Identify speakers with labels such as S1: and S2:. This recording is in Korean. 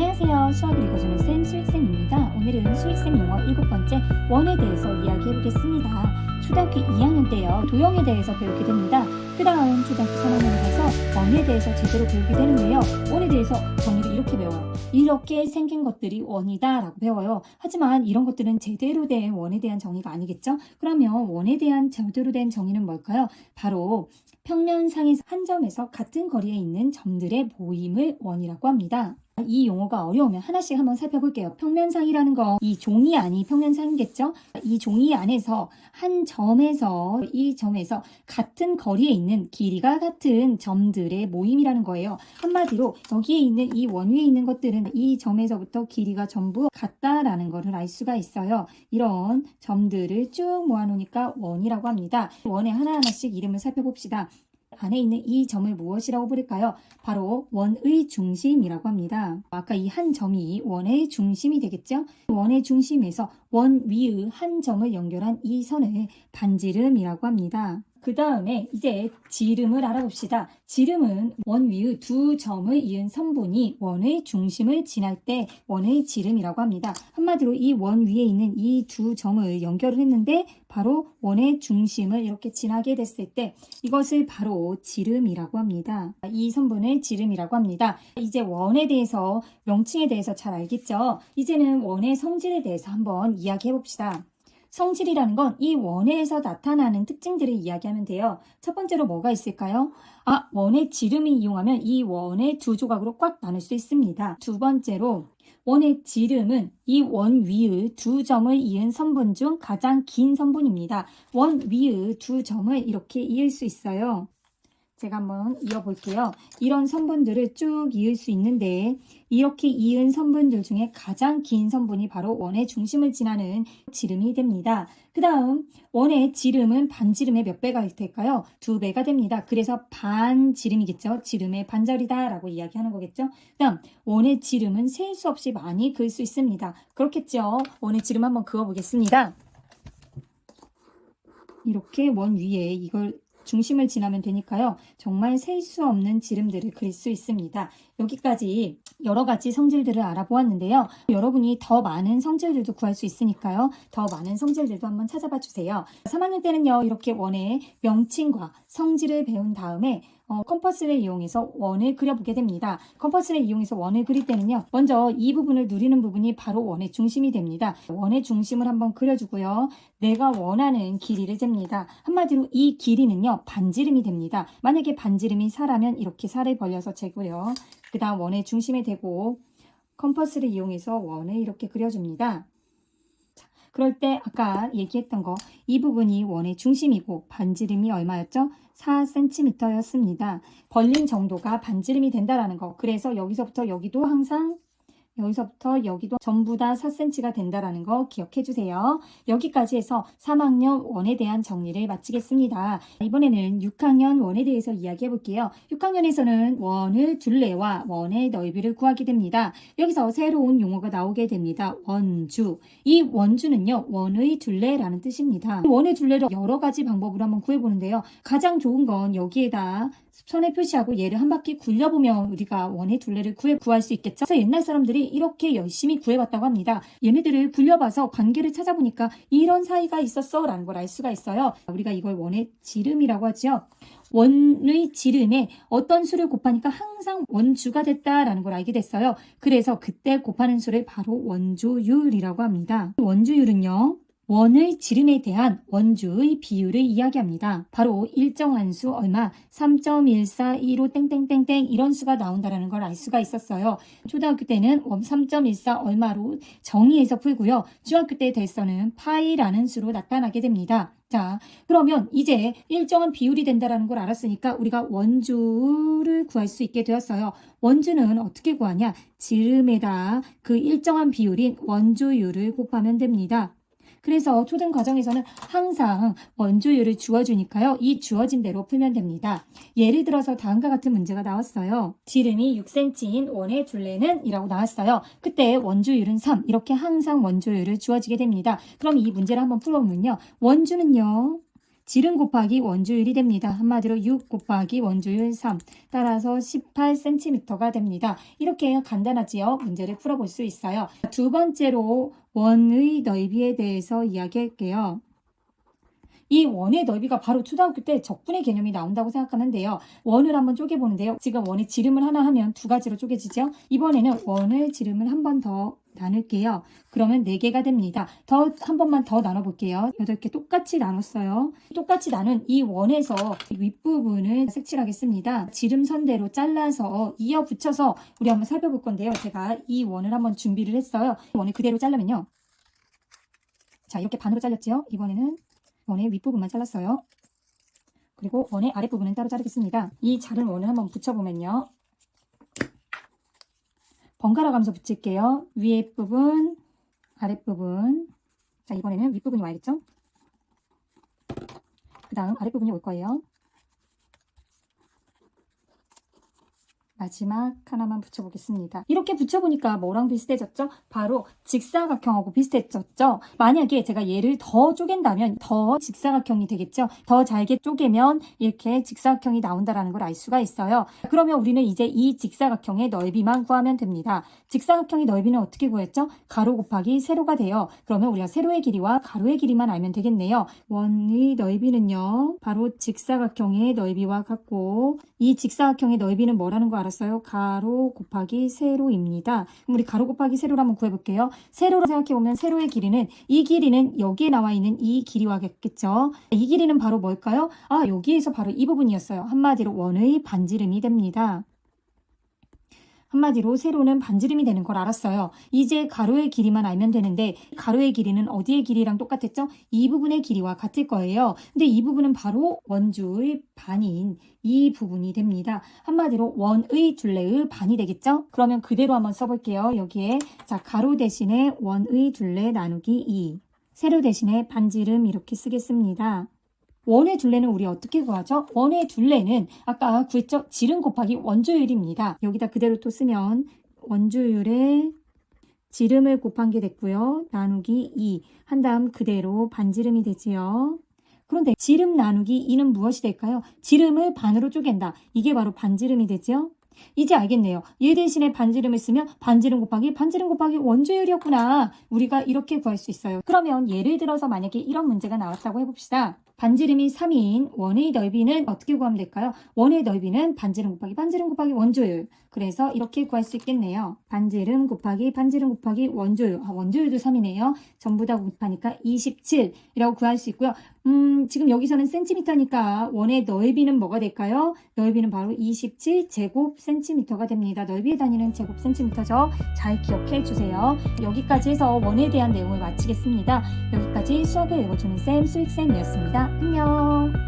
S1: 안녕하세요. 수학을 읽어주는 쌤 수익쌤입니다. 오늘은 수익쌤 용어 일곱 번째 원에 대해서 이야기해 보겠습니다. 초등학교 2학년 때요. 도형에 대해서 배우게 됩니다. 그 다음 초등학교 3학년에 가서 원에 대해서 제대로 배우게 되는데요. 원에 대해서 정의를 이렇게 배워요. 이렇게 생긴 것들이 원이다 라고 배워요. 하지만 이런 것들은 제대로 된 원에 대한 정의가 아니겠죠? 그러면 원에 대한 제대로 된 정의는 뭘까요? 바로 평면상의 한 점에서 같은 거리에 있는 점들의 모임을 원이라고 합니다. 이 용어가 어려우면 하나씩 한번 살펴볼게요. 평면상이라는 거 이 종이 안이 평면상이겠죠? 이 종이 안에서 한 점에서 이 점에서 같은 거리에 있는 길이가 같은 점들의 모임이라는 거예요. 한마디로 여기에 있는 이 원 위에 있는 것들은 이 점에서부터 길이가 전부 같다라는 것을 알 수가 있어요. 이런 점들을 쭉 모아놓으니까 원이라고 합니다. 원에 하나하나씩 이름을 살펴봅시다. 안에 있는 이 점을 무엇이라고 부를까요? 바로 원의 중심이라고 합니다. 아까 이 한 점이 원의 중심이 되겠죠? 원의 중심에서 원 위의 한 점을 연결한 이 선을 반지름이라고 합니다. 그 다음에 이제 지름을 알아봅시다. 지름은 원 위의 두 점을 이은 선분이 원의 중심을 지날 때 원의 지름이라고 합니다. 한마디로 이 원 위에 있는 이 두 점을 연결을 했는데 바로 원의 중심을 이렇게 지나게 됐을 때 이것을 바로 지름이라고 합니다. 이 선분을 지름이라고 합니다. 이제 원에 대해서 명칭에 대해서 잘 알겠죠? 이제는 원의 성질에 대해서 한번 이야기해 봅시다. 성질이라는 건 이 원에서 나타나는 특징들을 이야기하면 돼요. 첫 번째로 뭐가 있을까요? 아, 원의 지름이 이용하면 이 원의 두 조각으로 꽉 나눌 수 있습니다. 두 번째로 원의 지름은 이 원 위의 두 점을 이은 선분 중 가장 긴 선분입니다. 원 위의 두 점을 이렇게 이을 수 있어요. 제가 한번 이어볼게요. 이런 선분들을 쭉 이을 수 있는데 이렇게 이은 선분들 중에 가장 긴 선분이 바로 원의 중심을 지나는 지름이 됩니다. 그 다음 원의 지름은 반지름의 몇 배가 될까요? 두 배가 됩니다. 그래서 반지름이겠죠. 지름의 반절이다 라고 이야기하는 거겠죠. 그 다음 원의 지름은 셀 수 없이 많이 그을 수 있습니다. 그렇겠죠. 원의 지름 한번 그어보겠습니다. 이렇게 원 위에 이걸 중심을 지나면 되니까요. 정말 셀 수 없는 지름들을 그릴 수 있습니다. 여기까지 여러 가지 성질들을 알아보았는데요. 여러분이 더 많은 성질들도 구할 수 있으니까요. 더 많은 성질들도 한번 찾아봐 주세요. 3학년 때는요. 이렇게 원의 명칭과 성질을 배운 다음에 어, 컴퍼스를 이용해서 원을 그려보게 됩니다. 컴퍼스를 이용해서 원을 그릴 때는요. 먼저 이 부분을 누리는 부분이 바로 원의 중심이 됩니다. 원의 중심을 한번 그려주고요. 내가 원하는 길이를 잽니다. 한마디로 이 길이는요. 반지름이 됩니다. 만약에 반지름이 4라면 이렇게 4를 벌려서 재고요. 그 다음 원의 중심에 대고 컴퍼스를 이용해서 원을 이렇게 그려줍니다. 자, 그럴 때 아까 얘기했던 거 이 부분이 원의 중심이고 반지름이 얼마였죠? 4cm였습니다. 벌린 정도가 반지름이 된다라는 거. 그래서 여기서부터 여기도 항상 여기서부터 여기도 전부 다 4cm가 된다라는 거 기억해 주세요. 여기까지 해서 3학년 원에 대한 정리를 마치겠습니다. 이번에는 6학년 원에 대해서 이야기해 볼게요. 6학년에서는 원의 둘레와 원의 넓이를 구하게 됩니다. 여기서 새로운 용어가 나오게 됩니다. 원주. 이 원주는요, 원의 둘레라는 뜻입니다. 원의 둘레를 여러 가지 방법으로 한번 구해 보는데요. 가장 좋은 건 여기에다 선에 표시하고 얘를 한 바퀴 굴려보면 우리가 원의 둘레를 구해 구할 수 있겠죠. 그래서 옛날 사람들이 이렇게 열심히 구해봤다고 합니다. 얘네들을 굴려봐서 관계를 찾아보니까 이런 사이가 있었어 라는 걸 알 수가 있어요. 우리가 이걸 원의 지름이라고 하죠. 원의 지름에 어떤 수를 곱하니까 항상 원주가 됐다라는 걸 알게 됐어요. 그래서 그때 곱하는 수를 바로 원주율이라고 합니다. 원주율은요. 원의 지름에 대한 원주의 비율을 이야기합니다. 바로 일정한 수 얼마 3.142로 땡땡땡땡 이런 수가 나온다라는 걸 알 수가 있었어요. 초등학교 때는 3.14 얼마로 정의해서 풀고요. 중학교 때 대서는 파이라는 수로 나타나게 됩니다. 자, 그러면 이제 일정한 비율이 된다라는 걸 알았으니까 우리가 원주를 구할 수 있게 되었어요. 원주는 어떻게 구하냐? 지름에다 그 일정한 비율인 원주율을 곱하면 됩니다. 그래서 초등 과정에서는 항상 원주율을 주어주니까요. 이 주어진 대로 풀면 됩니다. 예를 들어서 다음과 같은 문제가 나왔어요. 지름이 6cm인 원의 둘레는 이라고 나왔어요. 그때 원주율은 3 이렇게 항상 원주율을 주어지게 됩니다. 그럼 이 문제를 한번 풀어보면요. 원주는요. 지름 곱하기 원주율이 됩니다. 한마디로 6 곱하기 원주율 3 따라서 18cm가 됩니다. 이렇게 간단하지요. 문제를 풀어볼 수 있어요. 두 번째로 원의 넓이에 대해서 이야기할게요. 이 원의 넓이가 바로 초등학교 때 적분의 개념이 나온다고 생각하는데요. 원을 한번 쪼개보는데요. 지금 원의 지름을 하나 하면 두 가지로 쪼개지죠. 이번에는 원을 지름을 한 번 더 나눌게요. 그러면 4개가 됩니다. 더 한 번만 더 나눠볼게요. 8개 똑같이 나눴어요. 똑같이 나눈 이 원에서 윗부분을 색칠하겠습니다. 지름선대로 잘라서 이어 붙여서 우리 한번 살펴볼 건데요. 제가 이 원을 한번 준비를 했어요. 원을 그대로 자르면요. 자, 이렇게 반으로 잘렸지요? 이번에는 원의 윗부분만 잘랐어요. 그리고 원의 아랫부분은 따로 자르겠습니다. 이 자른 원을 한번 붙여보면요. 번갈아 가면서 붙일게요. 위에 부분, 아랫 부분. 자, 이번에는 윗부분이 와야겠죠? 그 다음 아랫부분이 올 거예요. 마지막 하나만 붙여보겠습니다. 이렇게 붙여보니까 뭐랑 비슷해졌죠? 바로 직사각형하고 비슷해졌죠? 만약에 제가 얘를 더 쪼갠다면 더 직사각형이 되겠죠? 더 잘게 쪼개면 이렇게 직사각형이 나온다는 걸 알 수가 있어요. 그러면 우리는 이제 이 직사각형의 넓이만 구하면 됩니다. 직사각형의 넓이는 어떻게 구했죠? 가로 곱하기 세로가 돼요. 그러면 우리가 세로의 길이와 가로의 길이만 알면 되겠네요. 원의 넓이는요. 바로 직사각형의 넓이와 같고 이 직사각형의 넓이는 뭐라는 거 알 았어요? 가로 곱하기 세로입니다. 그럼 우리 가로 곱하기 세로를 한번 구해볼게요. 세로로 생각해보면 세로의 길이는 이 길이는 여기에 나와 있는 이 길이와 같겠죠? 이 길이는 바로 뭘까요? 아 여기에서 바로 이 부분이었어요. 한마디로 원의 반지름이 됩니다. 한마디로 세로는 반지름이 되는 걸 알았어요. 이제 가로의 길이만 알면 되는데 가로의 길이는 어디의 길이랑 똑같았죠? 이 부분의 길이와 같을 거예요. 근데 이 부분은 바로 원주의 반인 이 부분이 됩니다. 한마디로 원의 둘레의 반이 되겠죠? 그러면 그대로 한번 써볼게요. 여기에 자 가로 대신에 원의 둘레 나누기 2 세로 대신에 반지름 이렇게 쓰겠습니다. 원의 둘레는 우리 어떻게 구하죠? 원의 둘레는 아까 구했죠? 지름 곱하기 원주율입니다. 여기다 그대로 또 쓰면 원주율의 지름을 곱한 게 됐고요. 나누기 2. 한 다음 그대로 반지름이 되지요. 그런데 지름 나누기 2는 무엇이 될까요? 지름을 반으로 쪼갠다. 이게 바로 반지름이 되죠? 이제 알겠네요. 얘 대신에 반지름을 쓰면 반지름 곱하기 반지름 곱하기 원주율이었구나. 우리가 이렇게 구할 수 있어요. 그러면 예를 들어서 만약에 이런 문제가 나왔다고 해봅시다. 반지름이 3인 원의 넓이는 어떻게 구하면 될까요? 원의 넓이는 반지름 곱하기 반지름 곱하기 원주율. 그래서 이렇게 구할 수 있겠네요. 반지름 곱하기 반지름 곱하기 원주율. 아, 원주율도 3이네요. 전부 다 곱하니까 27이라고 구할 수 있고요. 음, 지금 여기서는 센티미터니까 원의 넓이는 뭐가 될까요? 넓이는 바로 27 제곱 센티미터가 됩니다. 넓이의 단위는 제곱 센티미터죠. 잘 기억해 주세요. 여기까지 해서 원에 대한 내용을 마치겠습니다. 여기까지 수학을 읽어주는 쌤, 수익쌤이었습니다. 안녕.